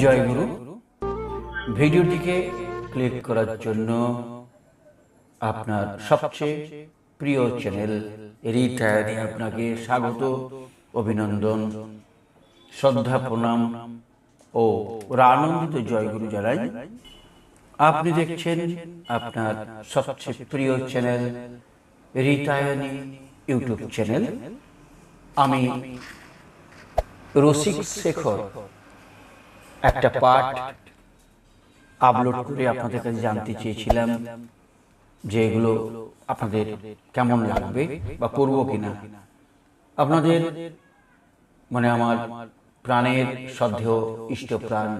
জয় গুরু। ভিডিওটিকে ক্লিক করার জন্য আপনার সবচেয়ে প্রিয় চ্যানেল রিটায়ারে আপনাকে স্বাগত, অভিনন্দন, শ্রদ্ধা, প্রণাম ও আনন্দিত জয়গুরু জানাই। আপনি দেখছেন আপনার সবচেয়ে প্রিয় চ্যানেল রিটায়ানি ইউটিউব চ্যানেল আমি রসিক শেখর। একটা পাঠ আপলোড করে আপনাদের কাছে জানতে চেয়েছিলাম যে এগুলো আপনাদের কেমন লাগবে বা করব কিনা। আপনাদের মানে আমার প্রাণের শ্রদ্ধেয় ইষ্টপ্রাণ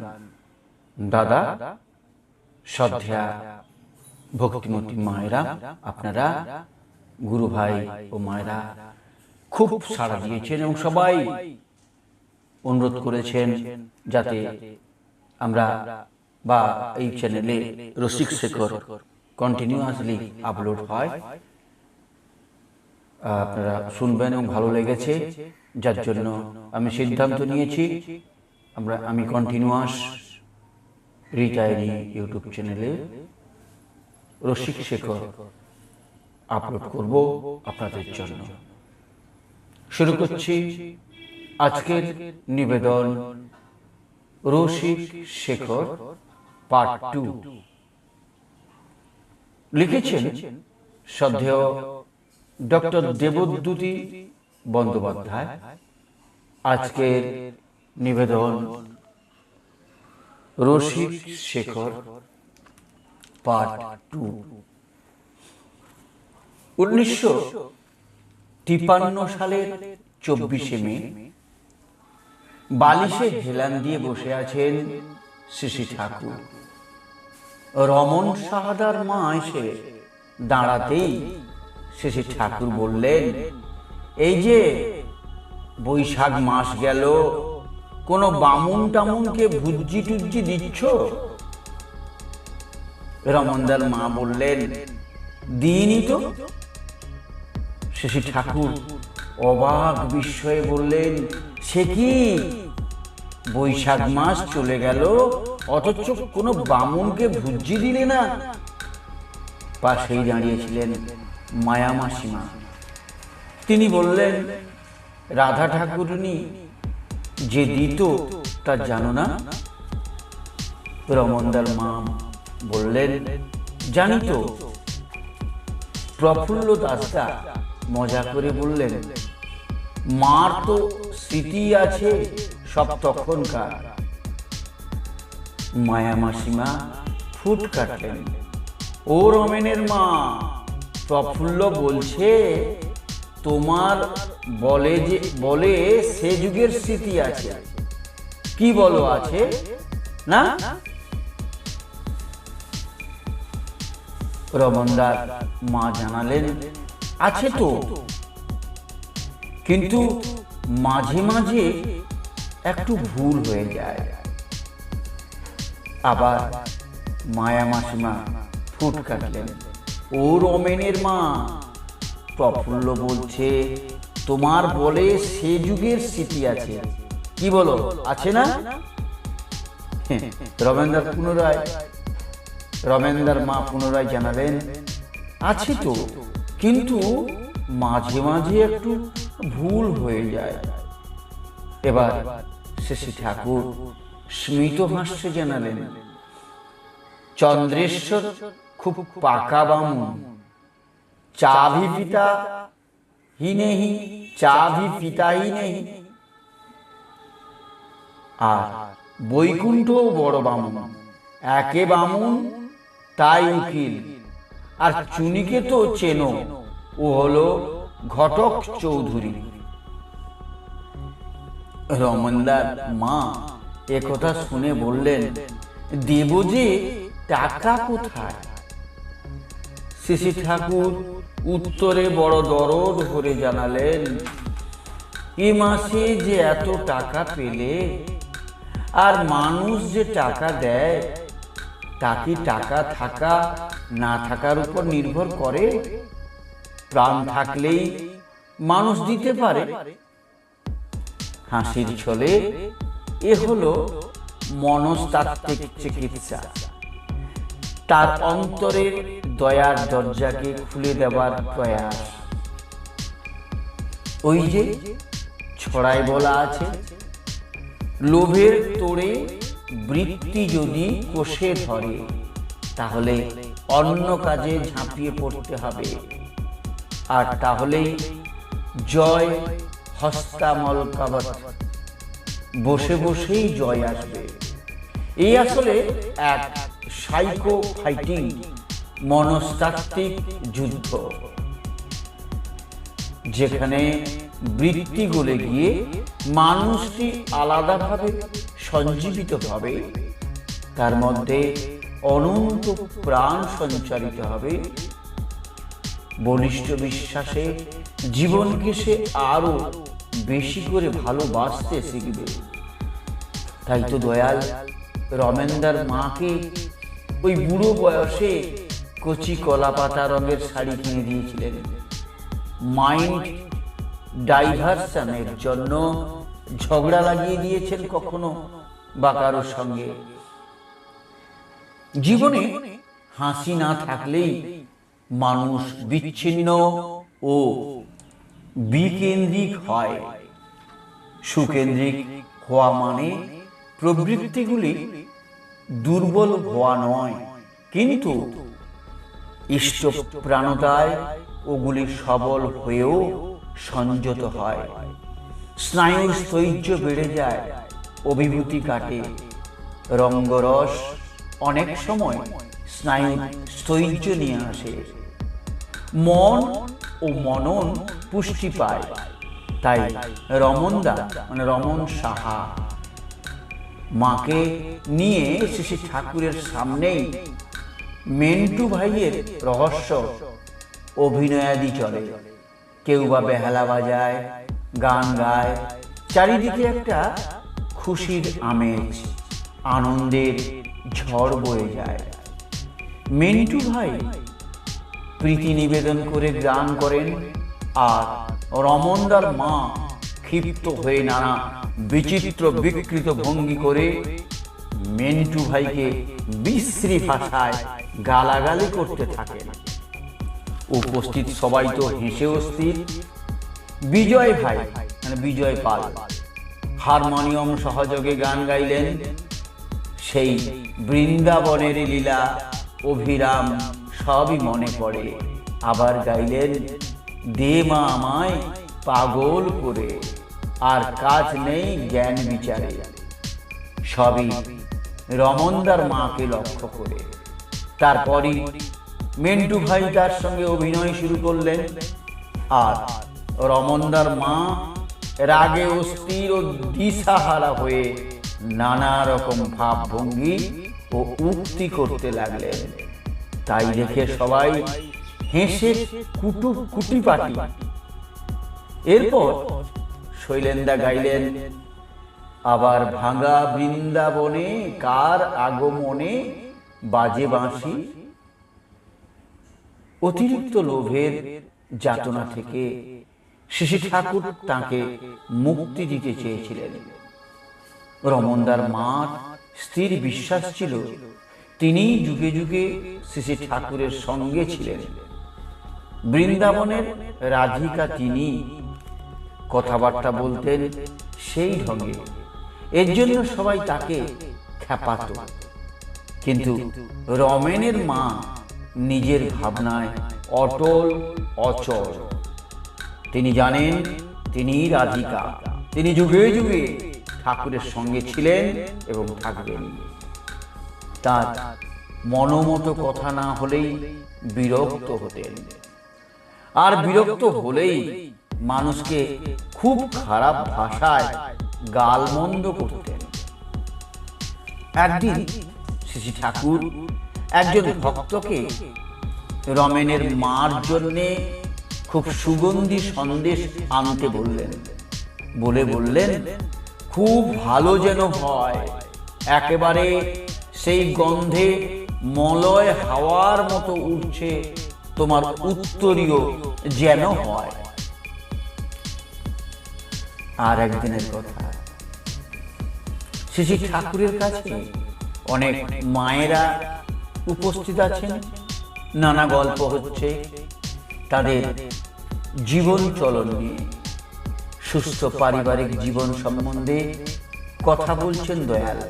দাদা শ্রদ্ধা ভক্তিমতী মায়েরা, আপনারা, গুরু ভাই ও মায়েরা খুব সাড়া দিয়েছেন এবং সবাই অনুরোধ করেছেন যাতে আমরা বা এই চ্যানেলে রসিক শেখর কন্টিনিউয়াসলি আপলোড হয়। আপনারা শুনবেন এবং ভালো লেগেছে। যার জন্য আমি সিদ্ধান্ত নিয়েছি। আমরা আমি কন্টিনিউয়াস রিটায়ারি ইউটিউব চ্যানেলে রসিক শেখর আপলোড করব আপনাদের জন্য। শুরু করছি আজকের নিবেদন রসিক শেখর পার্ট টু লিখেছেন শ্রদ্ধেয় ডক্টর দেবদ্যুতি বন্দ্যোপাধ্যায়। আজকের নিবেদন রসিক শেখর পার্ট টু উনিশশো তিপান্ন সালের চব্বিশে মে বালিশে হেলান দিয়ে বসে আছেন শিশি ঠাকুর। রমন সাহাদার মা এসে দাঁড়াতেই শিশি ঠাকুর বললেন এই যে বৈশাখ মাস গেল কোনো বামুন টামুনকে ভুজ্জি টুজ্জি দিচ্ছ? রমনদার মা বললেন দিইনি তো। শিশি ঠাকুর অবাক বিস্ময়ে বললেন, সে কি? বৈশাখ মাস চলে গেল, অথচ কোনো বামুনকে ভুজ্জি দিলে না? পাশেই দাঁড়িয়েছিলেন মায়া মাসিমা। তিনি বললেন, রাধা ঠাকুরনি, যে দিত তা জানো না? রমনদার মা বললেন, জানি তো, প্রফুল্ল দাসদা মজা করে বললেন মার তো স্মৃতি আছে সব তখনকার। মায়া মাসিমা ফুট কাটলেন, ও রমেনের মা, প্রফুল্ল বলছে, তোমার বলে যে, বলে সে যুগের স্মৃতি আছে। কি বলো আছে? না? রমনদার মা জানালেন আছে তো। কিন্তু মাঝে মাঝে একটু ভুল হয়ে যায়। আবার মায়া মাসিমা ফুট কাটলেন। ও রমেনের মা প্রফুল্ল বলছে তোমার বলে সে যুগের স্মৃতি আছে। কি বলো? আছে না? রমেন্দার পুনরায় রমেন্দার মা পুনরায় জানালেন আছে তো। কিন্তু মাঝে মাঝে একটু ভুল হয়ে যায়। এবার শেষী ঠাকুর স্মিত হাস্যে জানালেন, চন্দ্রেশ্বর খুব পাকা বামুন। চাভি পিতা হি নেহি চাভি পিতা হি নেহি। আর বৈকুণ্ঠ বড় বামুন। একে বামুন, তাই উকিল। আর চুনিকে তো চেনো। ও হলো ঘটক চৌধুরী। রমনদার মা একথা শুনে বললেন দেব যে টাকা কোথায়? শিশি ঠাকুর উত্তরে বড় দরদ ভরে জানালেন, এ মাসে যে এত টাকা পেলে আর মানুষ যে টাকা দেয় তাকে টাকা থাকা না থাকার উপর নির্ভর করে। প্রাণ থাকলেই মানুষ দিতে পারে। হাসির ছলে এ হলো মনস্তাত্ত্বিক চিকিৎসা। তার অন্তরের দয়ার দরজাকে খুলে দেওয়ার প্রয়াস। ওই যে ছড়ায় বলা আছে, লোভের তোড়ে বৃত্তি যদি কোষে ধরে, তাহলে অন্য কাজে ঝাঁপিয়ে পড়তে হবে। আর তাহলেই জয় হস্তামল বসে বসেই জয় আসবে। এই আসলে এক সাইকো ফাইটিং, মনস্তাত্ত্বিক যুদ্ধ। যেখানে বৃত্তি গলে গিয়ে মানুষটি আলাদাভাবে সঞ্জীবিত হবে। তার মধ্যে অনন্ত প্রাণ সঞ্চারিত হবে। বলিষ্ঠ বিশ্বাসে জীবনকে সে আরও বেশি করে ভালোবাসতে শিখবে। তাই তো দয়াল, রমেন্দার মাকে ওই বুড়ো বয়সে কচি কলা পাতা রঙের শাড়ি কিনে দিয়েছিলেন। মাইন্ড ডাইভারশনের জন্য ঝগড়া লাগিয়ে দিয়েছেন কখনো বা কারোর সঙ্গে? জীবনে হাসি না থাকলেই মানুষ বিচ্ছিন্ন ও বিকেন্দ্রিক হয়। সুকেন্দ্রিক হওয়া মানে প্রবৃত্তিগুলি দুর্বল হওয়া নয়, কিন্তু ইষ্ট প্রাণতায় ওগুলি সবল হয়েও সংযত হয়। স্নায়ুর স্থৈর্য বেড়ে যায়, অভিভূতি কাটে, রঙ্গরস অনেক সময় স্নায়ুর স্থৈর্য নিয়ে আসে। মন ও মনন পুষ্টি পায়। তাই রমনদা মানে রমন সাহা মাকে নিয়ে শ্রী ঠাকুরের সামনেই মেন্টু ভাইয়ের রহস্য অভিনয়াদি চলে। কেউ বা বেহালা বাজায় গান গায় চারিদিকে একটা খুশির আমেজ আনন্দের ঝড় বয়ে যায়। মিন্টু ভাই প্রীতি নিবেদন করে গান করেন আর রমনদার মা ক্ষিপ্ত হয়ে নানা বিচিত্র বিকৃত ভঙ্গি করে মেন্টু ভাইকে বিশ্রী ভাষায় গালাগালি করতে থাকেন। উপস্থিত সবাই তো হেসে অস্থির। বিজয় ভাই মানে বিজয় পাল, হারমোনিয়াম সহযোগে গান গাইলেন। সেই বৃন্দাবনের লীলা, অভিরাম সবই মনে পড়ে। আবার গাইলেন, দে মা আমায় পাগল করে, আর কাজ নেই জ্ঞান বিচারে। সবই রমনদার মাকে লক্ষ্য করে। তারপরই মেন্টু ভাই তার সঙ্গে অভিনয় শুরু করলেন। আর রমনদার মা রাগে অস্থির ও দিশাহারা হয়ে নানা রকম ভাবভঙ্গি ও উক্তি করতে লাগলেন। তাই দেখে সবাই হেসে কুটু কুটি পাটি। এরপর শৈলেন্দা গাইলেন, আবার ভাঙা বৃন্দাবনে কার আগমনে বাজে বাঁশি? অতিরিক্ত লোভের যাতনা থেকে শিশি ঠাকুর তাকে মুক্তি দিতে চেয়েছিলেন। রমনদার মার স্থির বিশ্বাস ছিল। তিনি যুগে যুগে শ্রী ঠাকুরের সঙ্গে ছিলেন। বৃন্দাবনের রাধিকা তিনি। কথাবার্তা বলতেন সেই ঢঙ্গে এর জন্য সবাই তাকে খ্যাপাত। কিন্তু রমেনের মা নিজের ভাবনায় অটল, অচল। তিনি জানেন তিনি রাধিকা। তিনি যুগে যুগে ঠাকুরের সঙ্গে ছিলেন এবং থাকবেন। তার মনোমতো কথা না হলেই বিরক্ত হতেন। আর বিরক্ত হলেই মানুষকে খুব খারাপ ভাষায় গালমন্দ করতেন। একদিন শ্রী ঠাকুর একজন ভক্তকে রমেনের মার জন্যে খুব সুগন্ধি সন্দেশ আনতে বললেন। বলে বললেন খুব ভালো যেন হয়। একেবারে সেই গন্ধে মলয় হাওয়ার মতো উঠছে তোমার উত্তরীয় যেন হয়। আর একদিনের কথা ঠাকুরের কাছে অনেক মায়েরা উপস্থিত আছেন। নানা গল্প হচ্ছে তাদের জীবন চলন নিয়ে। সুস্থ পারিবারিক জীবন সম্বন্ধে কথা বলছেন দয়াল।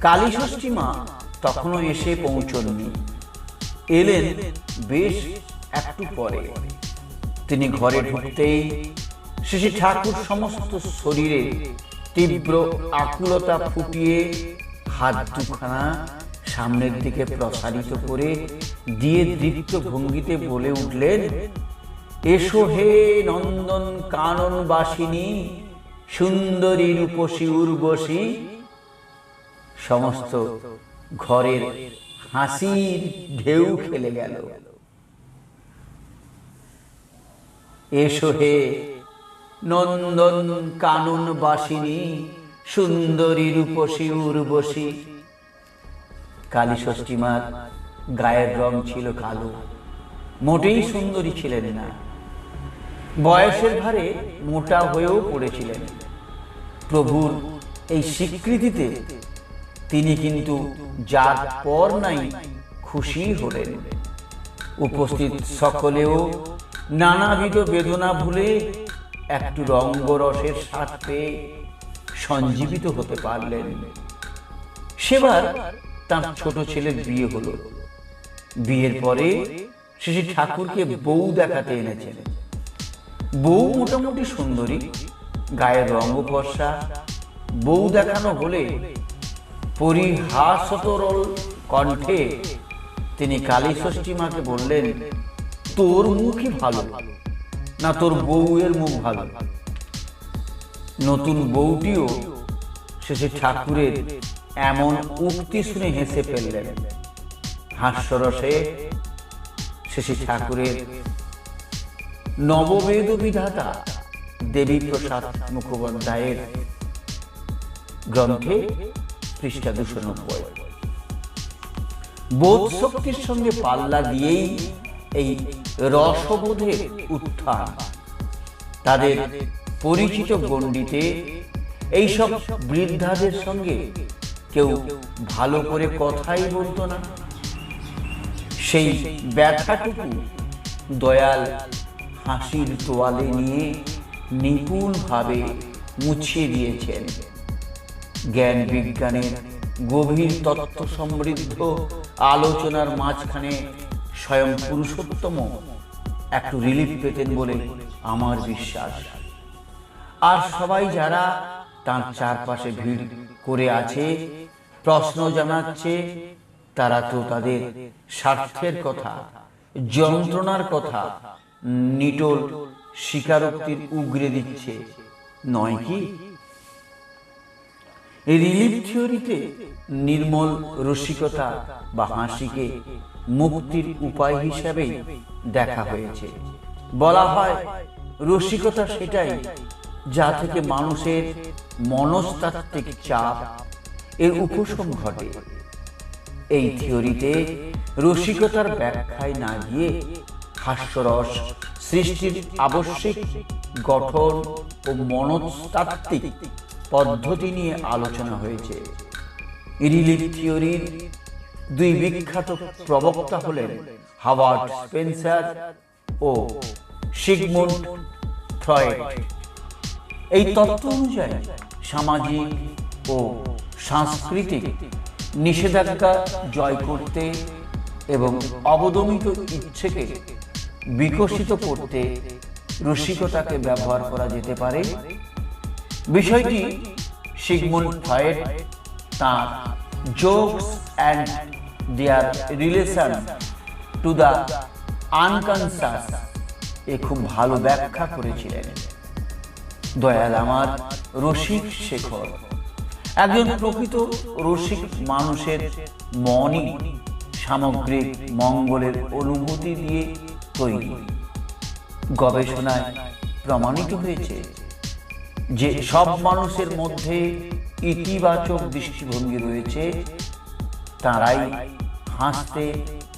কালী ষষ্ঠী মা তখনও এসে পৌঁছননি। এলেন বেশ একটু পরে। তিনি ঘরে ঢুকতেই শ্রী ঠাকুর সমস্ত শরীরে তীব্র আকুলতা ফুটিয়ে হাত দুখানা সামনের দিকে প্রসারিত করে দিয়ে দীপ্ত ভঙ্গিতে বলে উঠলেন এসো হে নন্দন কানন বাসিনী সুন্দরী রূপসী উর্বশী। সমস্ত ঘরের হাসির ঢেউ খেলে গেল। এসো হে নন্দন কানন বাসিনী সুন্দরী রূপসী উর্বশী। কালী ষষ্ঠীমার গায়ের রং ছিল কালো, মোটেই সুন্দরী ছিলেন না। বয়সের ভারে মোটা হয়েও পড়েছিলেন। প্রভুর এই স্বীকৃতিতে তিনি কিন্তু যার পর নাই খুশি হলেন। উপস্থিত সকলেও নানাবিধ বেদনা ভুলে একটু রঙ্গরসের স্বাদ সঞ্জীবিত হতে পারলেন। সেবার তার ছোট ছেলের বিয়ে হলো। বিয়ের পরে শ্রী ঠাকুরকে বউ দেখাতে এনেছেন। বউ মোটামুটি সুন্দরী, গায়ের রঙ ফর্সা, বউ দেখানো হলে পরিহাসতরল কণ্ঠে তিনি কালী ষষ্ঠী মাকে বললেন, তোর মুখই ভালো না তোর বউয়ের মুখ ভালো? নতুন বউটিও শেষে ঠাকুরের এমন উক্তি শুনে হেসে ফেললেন। হাস্যরসে শেষে ঠাকুরের নববেদ বিধাতা দেবী প্রসাদ মুখোপাধ্যায়ের গ্রন্থে পৃষ্ঠা দুশো নব্বই। বোধ শক্তির সঙ্গে পাল্লা দিয়েই এই রসবোধের উত্থান, তাদের পরিচিত গণ্ডিতে এইসব বৃদ্ধাদের সঙ্গে কেউ ভালো করে কথাই বলতো না। সেই ব্যথাটুকু দয়াল হাসির তোয়ালে নিয়ে নিপুণভাবে মুছিয়ে দিয়েছেন। জ্ঞান বিজ্ঞানের গভীর তত্ত্ব সমৃদ্ধ আলোচনার মাঝখানে স্বয়ং পুরুষোত্তম একটু রিলিফ পেতেন বলে আমার বিশ্বাস। আর সবাই যারা তার চারপাশে ভিড় করে আছে, প্রশ্ন জানাচ্ছে, তারা তো তাদের স্বার্থের কথা, যন্ত্রণার কথা নিটোল স্বীকারোক্তির উগরে দিচ্ছে। নয় কি? রিলিফ থিওরিতে নির্মল রসিকতা বা হাসিকে মুক্তির উপায় হিসাবেই দেখা হয়েছে। বলা হয়, রসিকতা সেটাই যা থেকে মানুষের মনস্তাত্ত্বিক চাপ এর উপশম ঘটে। এই থিওরিতে রসিকতার ব্যাখ্যায় না গিয়ে হাস্যরস, সৃষ্টির আবশ্যিক গঠন ও মনস্তাত্ত্বিক পদ্ধতি নিয়ে আলোচনা হয়েছে। রিলিফ থিওরির দুই বিখ্যাত প্রবক্তা হলেন হাওয়ার্ড স্পেন্সার ও সিগমুন্ড ফ্রয়েড। এই তত্ত্ব অনুযায়ী সামাজিক ও সাংস্কৃতিক নিষেধাজ্ঞা জয় করতে এবং অবদমিত ইচ্ছেকে বিকশিত করতে রসিকতাকে ব্যবহার করা যেতে পারে। বিষয়টি সিগমুন্ড ফ্রয়েড, তাঁর jokes and their relation to the unconscious এ খুব ভালো ব্যাখ্যা করেছিলেন। দয়াল আমার রসিক শেখর, একজন প্রকৃত রসিক মানুষের মনই সামগ্রিক মঙ্গলের অনুভূতি দিয়ে তৈরি। গবেষণায় প্রমাণিত হয়েছে যে সব মানুষের মধ্যে ইতিবাচক দৃষ্টিভঙ্গি রয়েছে, তারাই হাসতে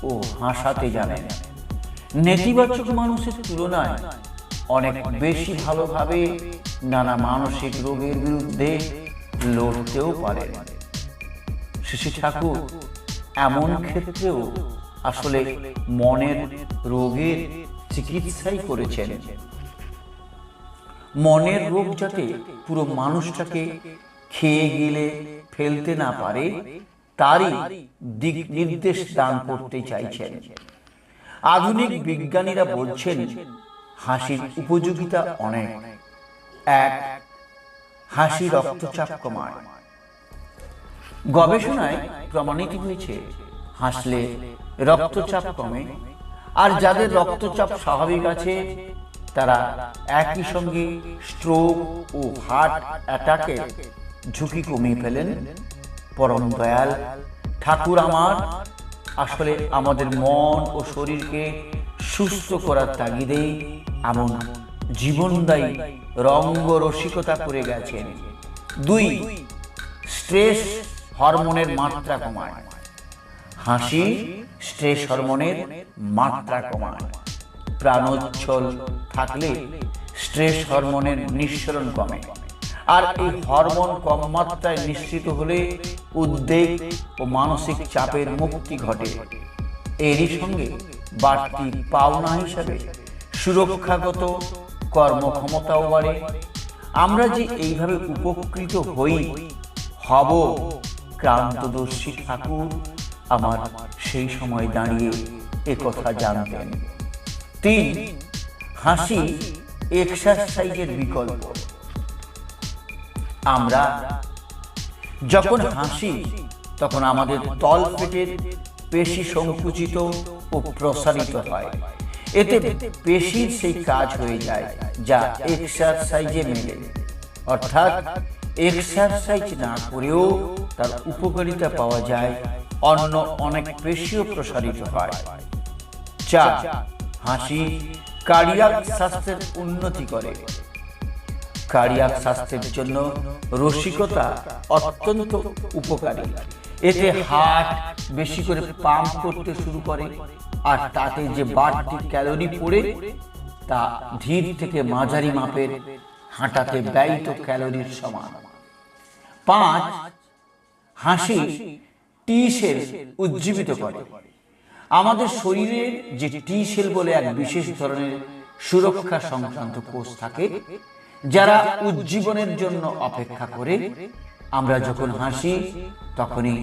ও হাসাতে জানেন। নেতিবাচক মানুষের তুলনায় অনেক বেশি ভালোভাবে নানা মানসিক রোগের বিরুদ্ধে লড়তেও পারেন। শিশু ঠাকুর, এমন ক্ষেত্রেও আসলে মনের রোগের চিকিৎসাই করেছেন। মনের রোগ যাতে পুরো মানুষটাকে খেয়ে গেলে ফেলতে না পারে তারই দিক নির্দেশ দান করতে চাইছেন। আধুনিক বিজ্ঞানীরা বলছেন হাসির উপযোগিতা অনেক। এক হাসি রক্তচাপ কমায়। গবেষণায় প্রমাণিত হয়েছে হাসলে রক্তচাপ কমে। আর যাদের রক্তচাপ স্বাভাবিক আছে, তারা একই সঙ্গে স্ট্রোক ও হার্ট অ্যাটাকের ঝুঁকি কমিয়ে ফেলেন। পরম দয়াল, ঠাকুর আমার, আসলে আমাদের মন ও শরীরকে সুস্থ করার তাগিদেই এমন জীবনদায়ী রঙ্গ রসিকতা করে গেছেন। দুই স্ট্রেস হরমোনের মাত্রা কমায়। হাসি স্ট্রেস হরমোনের মাত্রা কমায়। প্রাণোচ্ছল থাকলে স্ট্রেস হরমোনের নিঃসরণ কমে। আর এই হরমোন কম মাত্রায় নিশ্চিত হলে উদ্বেগ ও মানসিক চাপের মুক্তি ঘটে। এরই সঙ্গে বাড়তি পাওনা হিসাবে সুরক্ষাগত কর্মক্ষমতাও বাড়ে। আমরা যে এইভাবে উপকৃত হই, হব ক্রান্তদর্শী ঠাকুর আমার সেই সময় দাঁড়িয়ে এ কথা জানতেন। তিন, হাসি এক্সারসাইজের বিকল্প। আমরা যখন হাসি, তখন আমাদের তল পেটের পেশি সংকুচিত ও প্রসারিত হয়। এতে পেশির সেই কাজ হয়ে যায় যা এক্সারসাইজে মেলে। অর্থাৎ এক্সারসাইজ না করেও তার উপকারিতা পাওয়া যায় অন্য অনেক পেশিও প্রসারিত হয়। চার হাসি কার্ডিয়াক স্বাস্থ্যের উন্নতি করে। কার্ডিয়াক স্বাস্থ্যের জন্য রসিকতা অত্যন্ত উপকারী। এতে হার্ট বেশি করে পাম্প করতে শুরু করে আর তাতে যে বাড়তি ক্যালোরি পড়ে তা ধীর থেকে মাঝারি মাপের হাঁটাতে ব্যয়িত ক্যালোরির সমান। পাঁচ, হাসি টি সেল উজ্জীবিত করে। আমাদের শরীরের যে টি সেল বলে এক বিশেষ ধরনের সুরক্ষা সংক্রান্ত কোষ থাকে, যারা উজ্জীবনের জন্য অপেক্ষা করে। আমরা যখন হাসি, তখনই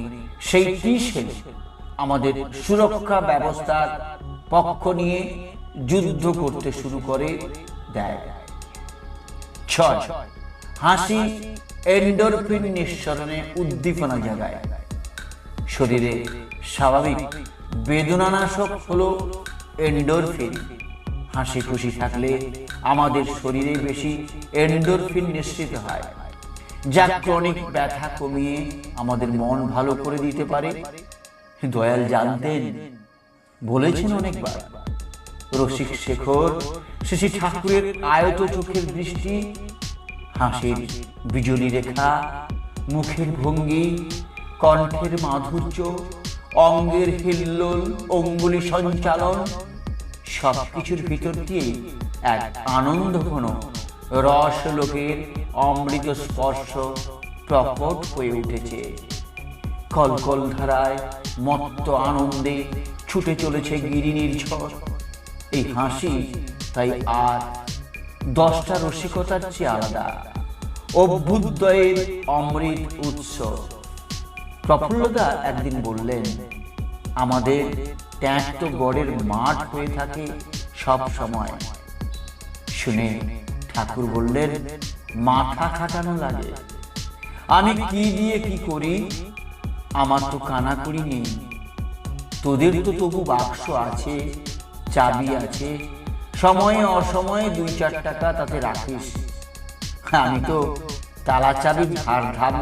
সেই টি সেল আমাদের সুরক্ষা ব্যবস্থার পক্ষ নিয়ে যুদ্ধ করতে শুরু করে, দেয়। ছয়, হাসি এন্ডোরফিন নিঃসরণে উদ্দীপনা জাগায়। শরীরে স্বাভাবিক বেদনানাশক হলো এন্ডোরফিন হাসি খুশি থাকলে আমাদের শরীরে বেশি এন্ডোরফিন নিঃসৃত হয়। যা ক্রনিক ব্যথা কমিয়ে আমাদের মন ভালো করে দিতে পারে। দয়াল জানতেন, বলেছেন অনেকবার, রসিক শেখর, শ্রী ঠাকুরের আয়ত চোখের দৃষ্টি, হাসির বিজলি রেখা, মুখের ভঙ্গি কণ্ঠের মাধুর্য, অঙ্গের হিল্লোল, অঙ্গুলি সঞ্চালন, সবকিছুর ভিতর দিয়ে এক আনন্দ ঘন রস লোকের অমৃত স্পর্শ প্রকট হয়ে উঠেছে। কলকল ধারায় মত্ত আনন্দে ছুটে চলেছে গিরিনীর ঝড়। এই হাসি তাই আর দশটা রসিকতার চেয়ে আলাদা। অভ্যুদয়ের অমৃত উৎস। প্রফুল্লদা একদিন বললেন, আমাদের ট্যাঁক তো গড়ের মাঠ হয়ে থাকে সব সময়। শুনে ঠাকুর বললেন, মাথা খাটানো লাগে। আমি কি দিয়ে কি করি? আমার তো কানাকড়ি নেই। তোদের তো তবু বাক্স আছে, চাবি আছে। সময়ে অসময়ে দুই চার টাকা তাতে রাখিস। আমি তো তালা চাবি ধার ধার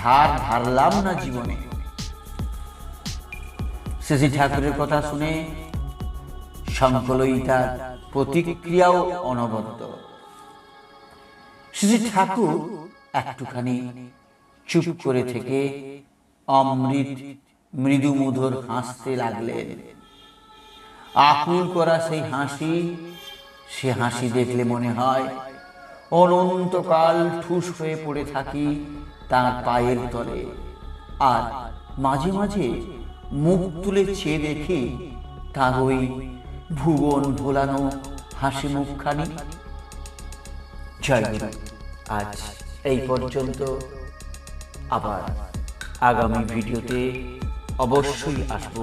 ধার ধারলাম না জীবনে। শ্রী ঠাকুরের কথা শুনে সংকলয়িতার প্রতিক্রিয়াও অনবদ্য। শ্রী ঠাকুর একটুখানি চুপ করে থেকে অমৃত মৃদু মধুর হাসতে লাগলেন। আকুল করা সেই হাসি, সে হাসি দেখলে মনে হয় অনন্তকাল ঠুস হয়ে পড়ে থাকি। তার পায়ের তলে। আর মাঝে মাঝে মুখ তুলে চেয়ে দেখি তার ওই ভুবন ভোলানো হাসি মুখখানি। জয় আজ এই পর্যন্ত। আবার আগামী ভিডিওতে অবশ্যই আসব।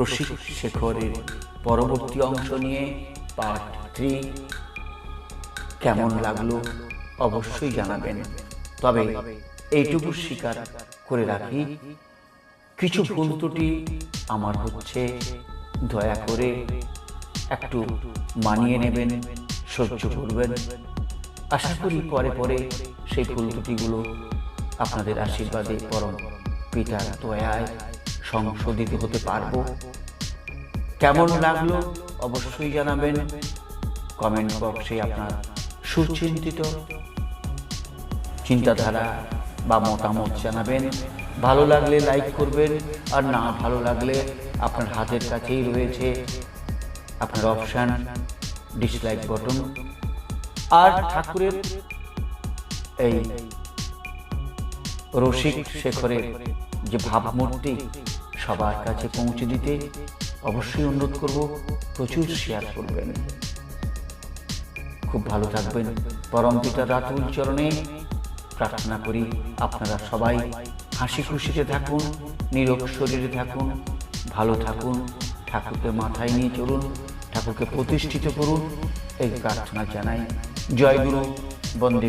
রসিক শেখরের পরবর্তী অংশ নিয়ে পার্ট থ্রি। কেমন লাগল? অবশ্যই জানাবেন। তবে এইটুকু স্বীকার করে রাখি, কিছু ভুল ত্রুটি আমার হচ্ছে, দয়া করে একটু মানিয়ে নেবেন, সহ্য করবেন। আশা করি পরে পরে সেই ভুল ত্রুটিগুলো আপনাদের আশীর্বাদে পরম পিতার দয়ায় সংশোধিত হতে পারব। কেমন লাগল অবশ্যই জানাবেন। কমেন্ট বক্সে আপনার সুচিন্তিত চিন্তাধারা বা মতামত জানাবেন। ভালো লাগলে লাইক করবেন আর না ভালো লাগলে আপনার হাতের কাছেই রয়েছে আপনার অপশান ডিসলাইক বটন আর ঠাকুরের এই রসিক শেখরের যে ভাবমূর্তি সবার কাছে পৌঁছে দিতে অবশ্যই অনুরোধ করব, প্রচুর শেয়ার করবেন। খুব ভালো থাকবেন। পরম পিতার রাতুল চরণে প্রার্থনা করি আপনারা সবাই হাসি খুশিতে থাকুন নিরোগ শরীরে থাকুন, ভালো থাকুন, ঠাকুরকে মাথায় নিয়ে চলুন, ঠাকুরকে প্রতিষ্ঠিত করুন, এই প্রার্থনা জানাই। জয় গুরু, বন্দে